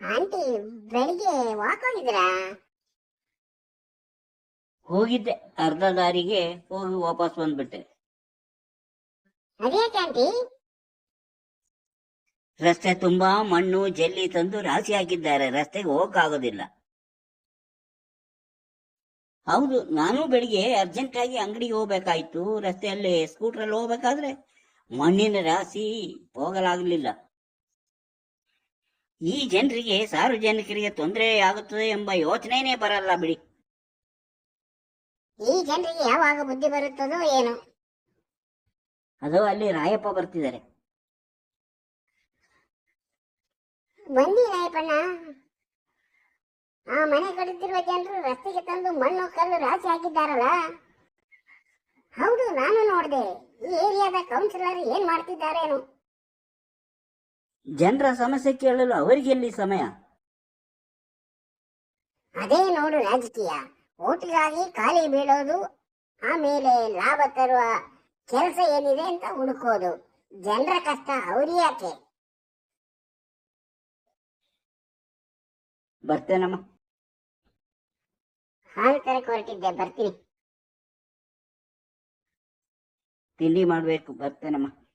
Aunty ಬೆಳಿಗ್ಗೆ walk ಹೋಗಿದ್ರಾ ಹೋಗಿದ್ದೆ. ಅರ್ಧ ದಾರಿಗೆ ಹೋಗಿ ವಾಪಸ್ ಬಂದ್ಬಿಟ್ಟೆ. ಅದ್ಯಾಕೆ ಆಂಟಿ? ರಸ್ತೆ ತುಂಬಾ ಮಣ್ಣು ಜಲ್ಲಿ ತಂದು ರಾಶಿ ಹಾಕಿದ್ದಾರೆ. ರಸ್ತೆಗೆ ಹೋಗಕ್ಕಾಗೋದಿಲ್ಲ. ಹೌದು ನಾನು ಬೆಳಿಗ್ಗೆ ಅರ್ಜೆಂಟ್ ಆಗಿ ಅಂಗಡಿಗೆ ಹೋಗ್ಬೇಕಾಯ್ತು. ರಸ್ತೆಯಲ್ಲಿ ಸ್ಕೂಟ್ರಲ್ಲಿ ಹೋಗ್ಬೇಕಾದ್ರೆ ಮಣ್ಣಿನ ರಾಶಿ ಹೋಗಲಾಗಲಿಲ್ಲ. ಈ ಜನರಿಗೆ ಸಾರ್ವಜನಿಕರಿಗೆ ತೊಂದರೆ ಆಗುತ್ತದೆ ಎಂಬ ಯೋಚನೆನೇ ಬರಲ್ಲ ಬಿಡಿ. ಈ ಜನರಿಗೆ ಯಾವಾಗ ಬುದ್ಧಿ ಬರುತ್ತದೋ ಏನು. ಅದು ಅಲ್ಲಿ ರಾಯಪ್ಪ ಬರ್ತಿದ್ದಾರೆ. ಬನ್ನಿ ರಾಯಪ್ಪಣ್ಣ. ಆ ಮನೆ ಕಡುತ್ತಿರುವ ಜನರು ರಸ್ತೆಗೆ ತಂದು ಮಣ್ಣು ಕಲ್ಲು ರಾಶಿ ಹಾಕಿದ್ದಾರಲ್ಲ. ಹೌದು ನಾನು ನೋಡಿದೆ. ಈ ಏರಿಯಾದ ಕೌನ್ಸಿಲರ್ ಏನ್ ಮಾಡ್ತಿದ್ದಾರೇನು. ಜನರ ಸಮಸ್ಯೆ ಕೇಳಲು ಅವರಿಗೆಲ್ಲಿ ಸಮಯ? ಅದೇ ನೋಡು ರಾಜಕೀಯ. ಓಟಿಗಾಗಿ ಖಾಲಿ ಬೀಳೋದು ಆಮೇಲೆ ಲಾಭ ತರುವ ಕೆಲಸ ಏನಿದೆ ಅಂತ ಹುಡುಕೋದು. ಜನರ ಕಷ್ಟ ಅವ್ರ್ಯಾಕೆ ಬರ್ತೇನಮ್ಮ. ಹಾಲು ತರಕ್ ಹೊರಟಿದ್ದೆ ಬರ್ತೀನಿ. ತಿಂಡಿ ಮಾಡ್ಬೇಕು ಬರ್ತೇನಮ್ಮ.